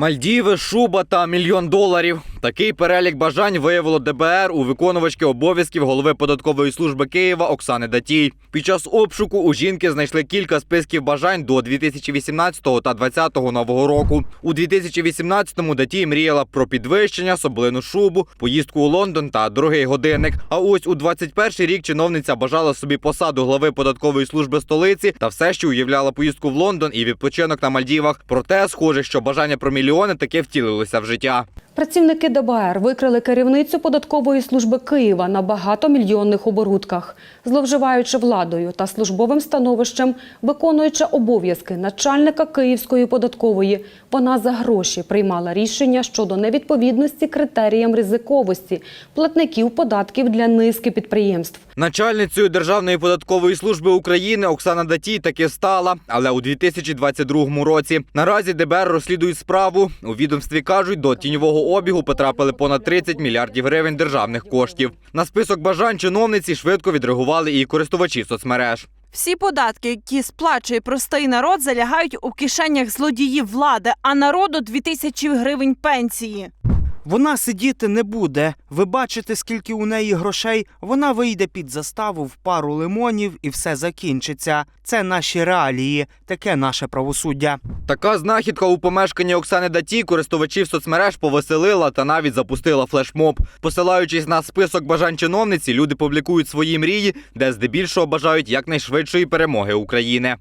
Мальдіви, шуба та мільйон доларів. Такий перелік бажань виявило ДБР у виконувачки обов'язків голови податкової служби Києва Оксани Датій. Під час обшуку у жінки знайшли кілька списків бажань до 2018 та 2020 нового року. У 2018-му Датій мріяла про підвищення, соблину шубу, поїздку у Лондон та дорогий годинник. А ось у 21 рік чиновниця бажала собі посаду глави податкової служби столиці та все ще уявляла поїздку в Лондон і відпочинок на Мальдівах. Проте, схоже, що бажання про мільйони таки втілилося в життя. Працівники ДБР викрили керівницю податкової служби Києва на багатомільйонних оборудках, зловживаючи владою та службовим становищем, виконуючи обов'язки начальника Київської податкової, вона за гроші приймала рішення щодо невідповідності критеріям ризиковості платників податків для низки підприємств. Начальницею Державної податкової служби України Оксана Датій таки стала, але у 2022 році. Наразі ДБР розслідують справу. У відомстві кажуть, до тіньового обігу потрапили понад 30 мільярдів гривень державних коштів. На список бажань чиновниці швидко відреагували і користувачі соцмереж. Всі податки, які сплачує простий народ, залягають у кишенях злодіїв влади, а народу 2000 гривень пенсії. Вона сидіти не буде. Ви бачите, скільки у неї грошей. Вона вийде під заставу в пару лимонів і все закінчиться. Це наші реалії, таке наше правосуддя. Така знахідка у помешканні Оксани Даті користувачів соцмереж повеселила та навіть запустила флешмоб. Посилаючись на список бажань чиновниці, люди публікують свої мрії, де здебільшого бажають якнайшвидшої перемоги України.